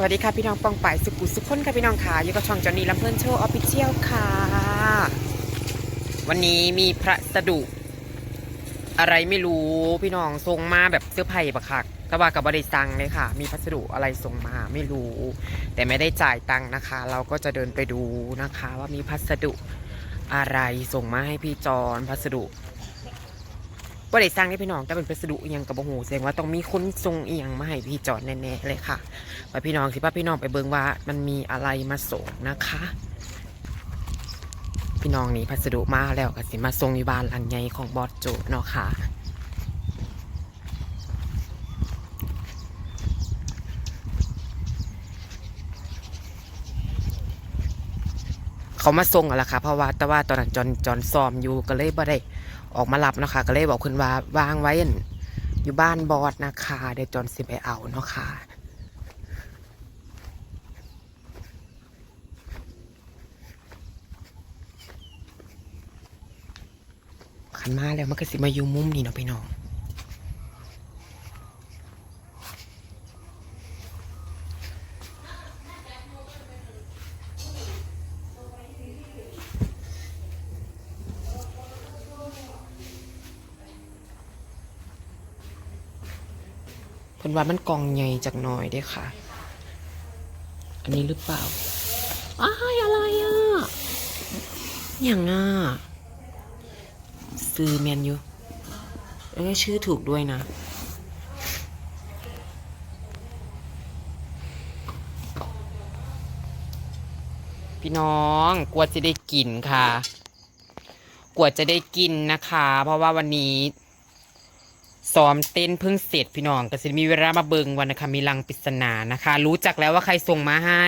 สวัสดีค่ะพี่น้องปองป่ายสุกุสุขคนค่ะพี่น้องค่ะอยู่กับช่องจอห์นนี่ลำเพลินโชว์ออฟฟิเชียลค่ะ วันนี้มีพระสดุ อะไรไม่รู้พี่น้องส่งมาแบบเสื้อไผ่ปะคักต่ว่ากับบริษังเลยค่ะ มีพัสดุอะไรส่งมาไม่รู้ แต่ไม่ได้จ่ายตังค์นะคะ เราก็จะเดินไปดูนะคะ ว่ามีพัสดุอะไรส่งมาให้พี่จอนพัสดุ ว่าได้สร้างให้พี่น้องแต่เป็นพัสดุอิหยังกับบหูแสดงว่าต้องมีคนส่งอิหยังมาให้พี่จอนแน่ๆเลยค่ะไปพี่น้องสิป้าพี่น้องไปเบิ่งว่ามันมีอะไรมาส่งนะคะ พี่น้องนี่พัสดุมาแล้วก็สิมาส่งอยู่บ้านหลังใหญ่ของบอสโจเนาะค่ะเขามาส่งอะละค่ะเพราะว่าแต่ว่าตอนนั้นจอนจอนซ้อมอยู่ก็เลยบ่ได้ ออกมารับนะคะ ก็เลยบอกคุณว่าวางไว้อยู่บ้านบอสนะคะเดี๋ยวจอนสิไปเอาเนาะค่ะขันมาแล้วมันก็สิมาอยู่มุมนี้เนาะพี่น้อง เพิ่นว่ามันกองใหญ่จากหน่อยด้ค่ะ อันนี้หรือเปล่าอ้ายอะไรอะ อย่างอะ ซื้อแมนยูเอ้ยชื่อถูกด้วยนะ พี่น้องกลัวจะได้กินค่ะกลัวจะได้กินนะคะ เพราะว่าวันนี้ ซ้อมเต้นเพิ่งเสร็จพี่น้องก็จะมีเวลามาเบิงวันนะคะมีลังปริศนานะคะ รู้จักแล้วว่าใครส่งมาให้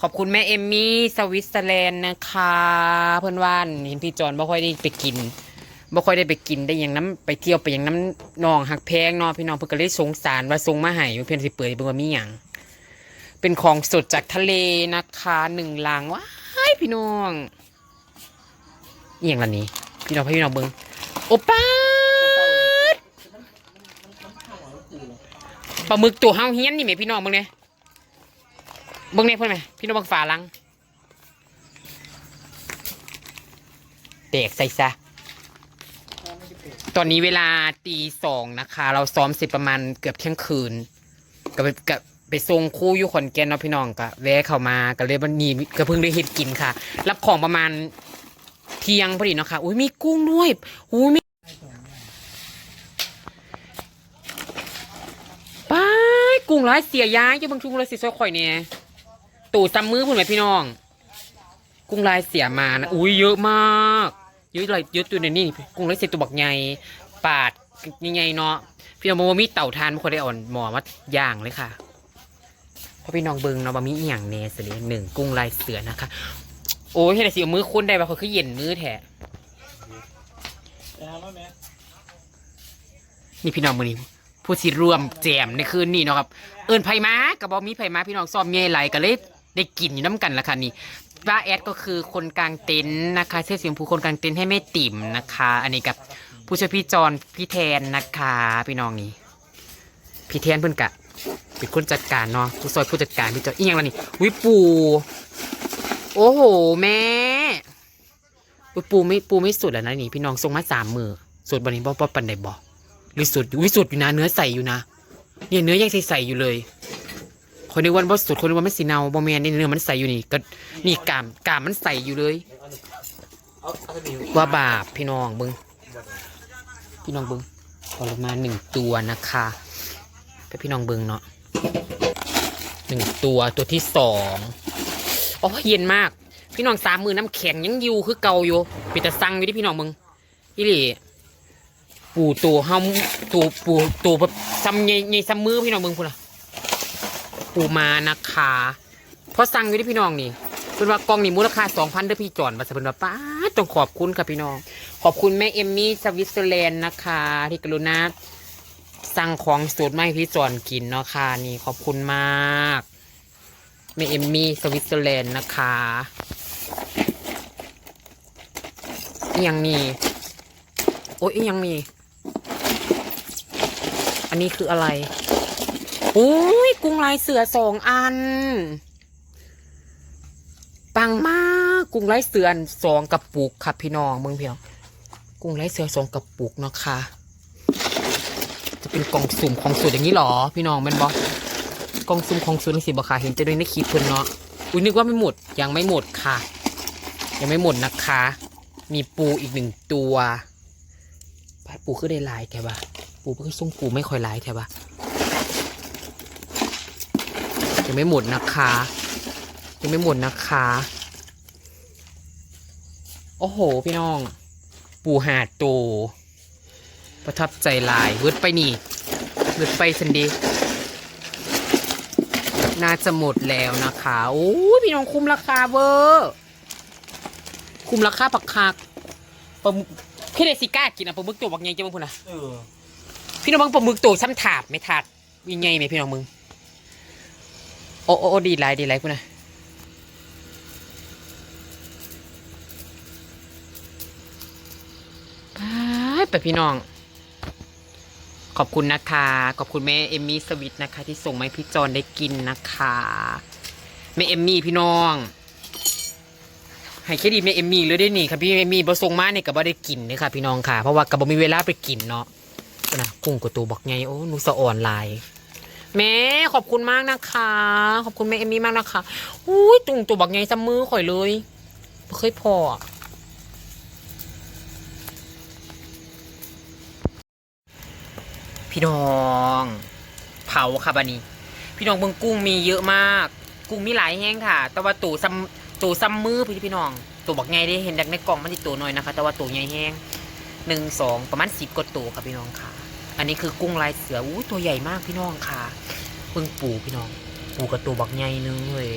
ขอบคุณแม่เอมมี่สวิตเซอร์แลนด์นะคะ เพื่อนว่านเห็นพี่จอนไม่ค่อยได้ไปกินไม่ค่อยได้ไปกินได้อย่างน้ำไปเที่ยวไปอย่างน้ำนองหักแพงนาะพี่น้องเพื่อนก็เลยสงสารว่าส่งมาให้เพื่อนสิเปิดเบิ่งว่ามีอย่างเป็นของสดจากทะเลนะคะหนึ่งลังว้ายพี่น้องอย่างละนี้พี่น้องพี่น้องเบิ่งโอป้าด ปลาหมึกตัวเฮาเฮี้ยนนี่ไหมพี่น้องเบิ่งเนี่ยเบิ้งเนี่ยเพื่อนไหมพี่น้องเบิ้งฝาลังเตกใส่ซะตอนนี้เวลาตีสองนะคะ เราซ้อมเสร็จประมาณเกือบเที่ยงคืนก็ไปกับไปส่งคู่อยู่ขอนแก่นเนาะพี่น้องก็แวะเข้ามาก็เลยวันนี้ก็เพิ่งได้เห็ดกินค่ะ รับของประมาณเที่ยงพอดีเนาะค่ะอุ้ยมีกุ้งด้วยอุ้ยมีป้ายกุ้ง ร้ายเสียย้ายจะเบางชุงเลยสิซอยข่อยเนี่ยตู่ซัมมือพุ่นไหมพี่น้อง กุ้งลายเสียมานะอุ้ยเยอะมากเยอะเลยเยอะตัวในนี่กุ้งลายเสียตัวบักใหญ่ปาดใหญ่ๆเนาะพี่น้องบอกว่ามีเต่าทานไม่ค่อยได้อ่อนหมอมาย่างเลยค่ะเพราะพี่น้องเบิงเนาะบะมีอหย่างเนสเลยหนึ่งกุ้งลายเสือนะคะ โอ้ยเห็นสิเอามือคุ้นได้ปะเขาคือเย็นมือแท้นี่พี่น้องมือนี้ ผู้สิรวมแจมในคืนนี้เนาะครับ เอินไผมากับบอมีไผมาพี่น้องซ้อมเงยไหลก็เลยได้กินอยู่น้ำกันละค่ะนี่ว่าแอดก็คือคนกลางเต็นท์นะคะเสื้อสีชมพูคนกลางเต็นท์ให้แม่ติ๋มนะคะ อันนี้กับผู้ช่วยพี่จอนพี่แทนนะคะพี่น้องนี่พี่แทนเพิ่อนกะเป็นคนจัดการเนาะผู้ซอยผู้จัดการพี่จอนอีกอย่างละนี่วิปูโอ้โหแม่ปูไม่ปูไม่สุดแล้วนะนี่พี่น้องส่งมาสามมือสุดบันนี้บ่บ่ปันใดบ่หรื อสุดอยู่วิสุดอยู่นะเนื้อใสอยู่นะเนี่ยเนื้อยังใสๆอยู่เลย คนนึกว่าบ่สุดคนนึกว่ามันสีเนาบ่แม่นนี่เนื้อมันใสอยู่นี่ก็นี่กามกามมันใสอยู่เลย ว่าบาปพี่น้องเบิงพี่น้องเบิงพอลงมาหนึ่งตัวนะคะไปพี่น้องเบิงเนาะหนึ่งตัวตัวที่สองโอ้เย็นมาก พี่น้องสามมือน้ำแข็งยังอยู่คือเก่าอยู่ปิดตะซังอยู่ที่พี่น้องเบิงอีหลี ปูตัวเฮาตัวปูตัวแบบซ้ำใหญ่ใหญ่ซ้ำมือพี่น้องเบิ่งพุ่นล่ะปูมานะคะเพราะสั่งอยู่ที่พี่น้องนี่เพิ่นว่ากล่องนี่มูลค่า2,000เด้อพี่จอนว่าซะเพิ่นว่าป้าต้องขอบคุณค่ะพี่น้อง ขอบคุณแม่เอมมี่สวิตเซอร์แลนด์นะคะที่กรุณาสั่งของสูตรมาให้พี่จอนกินเนาะค่ะนี่ขอบคุณมากแม่เอมมี่สวิตเซอร์แลนด์นะคะอหยังนี่โอ้ยอหยังนี่อั นนี้คืออะไรอุ้ยกุ้งลายเสือสองอัน ปังมากกุ้งลายเสือสองกระปุกค่ะพี่น้องเมืองเพียวกุ้งลายเสือสองกระปุกเนาะค่ะ จะเป็นกล่องสุ่มของสูตรอย่างนี้หรอ พี่น้องแมันบอกกล่องสุ่มของสูตรนี่สิบค่ะเห็นจะด้วยในคลิปเพิ่นเนาะอุ้ยนึกว่าไม่หมดยังไม่หมดค่ะ ยังไม่หมดนะคะ มีปูอีกหนึ่งตัวปูคือได้ลายแค่บ่า ปูคือส่งปูไม่ค่อยหลายแค่บ่ายังไม่หมดนะคะยังไม่หมดนะคะ โอ้โห พี่น้อง ปูหาดโต ประทับใจหลายเวิร์ดไปนี่เวิร์ดไปสันดีน่าจะหมดแล้วนะคะโอ้พี่น้องคุ้มราคาเวอร์คุ้มราคาปักคักปลาหมึกพี่เดซิก้ากินอะปลาหมึกตัวบักใหญ่จังมึงพุ่นนะเออ พี่น้องเบังปลาหมึกตัวซ้ำถาบไม่ถาดมีไงไหมพี่น้องมึง โอ้โอ้ดีไรดีไรพุ่นะไปไปพี่น้อง ขอบคุณนะคะ ขอบคุณแม่เอมมี่สวิตนะคะ ที่ส่งมาให้พี่จอนได้กินนะคะแม่เอมมี่พี่น้องให้เครดิตแม่เอมมี่เลยได้นี่ค่ะพี่เอมมี่บส่งมาเนี่ยก็บ่ได้กินเลยค่ะพี่น้องค่ะ เพราะว่าก็บ่มีเวลาไปกินเนาะ นะกุ้งกับตัวบอกไงโอ้หนูสะอ่อนลายแม่ขอบคุณมากนะคะ ขอบคุณแม่เอมมี่มากนะคะอุ้ยตุงตัวบอกไงซ้ำมือข่อยเลยบ่เคยพอพี่น้อง เผาค่ะบันนี้ พี่น้องเบิ่งกุ้งมีเยอะมาก กุ้งมีหลายแห้งค่ะ แต่ว่าตัวซ้ำตัวซ้ำมือพี่พี่น้องตัวบอกไงได้เห็นจากในกล่องมันติดตัวน้อยนะคะ แต่ว่าตัวใหญ่แห้งหนึ่งสองประมาณสิบกว่าตัวค่ะพี่น้องค่ะ อันนี้คือกุ้งลายเสืออู้ตัวใหญ่มากพี่น้องค่ะเพิ่งปูพี่น้อง ปูกับตัวบักใหญ่นึงเลย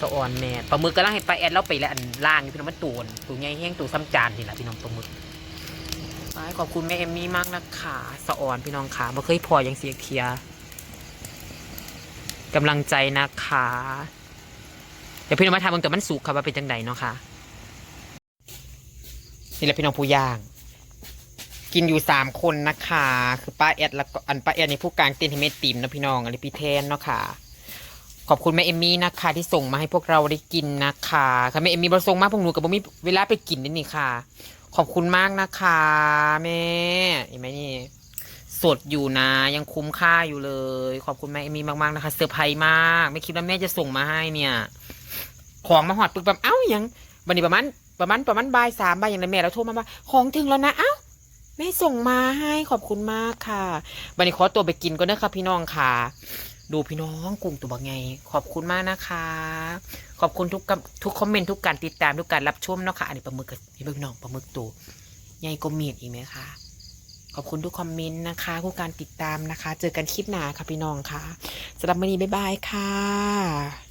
สะออนแม่ปลาหมึกกำลังให้ปลาแอดแล้วไปแล้วอันล่างนี่พี่น้องมันตัวน่ะตัวใหญ่แห้งตัวซ้ำจานนี่แหละพี่น้องปลาหมึกไปขอบคุณแม่เอมมี่มากนะคะสะออนพี่น้องค่ะมาเคยพออย่างเสียเทียกำลังใจนะคะเดี๋ยวพี่น้องมาทำมันแต่มันสุกค่ะว่าเป็นจังไดเนาะค่ะนี่แหละพี่น้องผู้ย่าง กินอยู่สามคนนะคะ คือป้าแอดแล้วก็อันป้าแอดในผู้กลางเต้นให้แม่ติมนะพี่น้องอันนี้พี่แทนเนาะค่ะ ขอบคุณแม่เอมมี่นะคะ ที่ส่งมาให้พวกเราได้กินนะคะค่ะแม่เอมมี่บระส่งมากพวกหนูกับบ่มีเวลาไปกินนี่นี่ค่ะ ขอบคุณมากนะคะแม่เห็นไหมนี่สดอยู่นะยังคุ้มค่าอยู่เลย ขอบคุณแม่เอมมี่มากๆนะคะเซอร์ไพรส์มาก ไม่คิดว่าแม่จะส่งมาให้เนี่ย ของมาหอดปึ๊บแบบเอ้ายังวันนี้ประมาณประมาณประมาณบ่ายสามบ่ายอย่างไรแม่เราโทรมาว่าของถึงแล้วนะเอ้า แม่ส่งมาให้ขอบคุณมากค่ะวันนี้ขอตัวไปกินก็นนะคะพี่น้องค่ะ ดูพี่น้องกลุ่มตัวบักไง ขอบคุณมากนะคะ ขอบคุณทุกกำทุกคอมเมนต์ทุกการติดตามทุกการรับชมเนาะค่ะอันนี้ปลาหมึกกับพี่น้องปลาหมึกตัวใหญ่กว่ามีดอีกไหมคะขอบคุณทุกคอมเมนต์นะคะทุกการติดตามนะคะ เจอกันคลิปหน้าค่ะพี่น้องค่ะสำหรับวันนี้บ๊ายบายค่ะ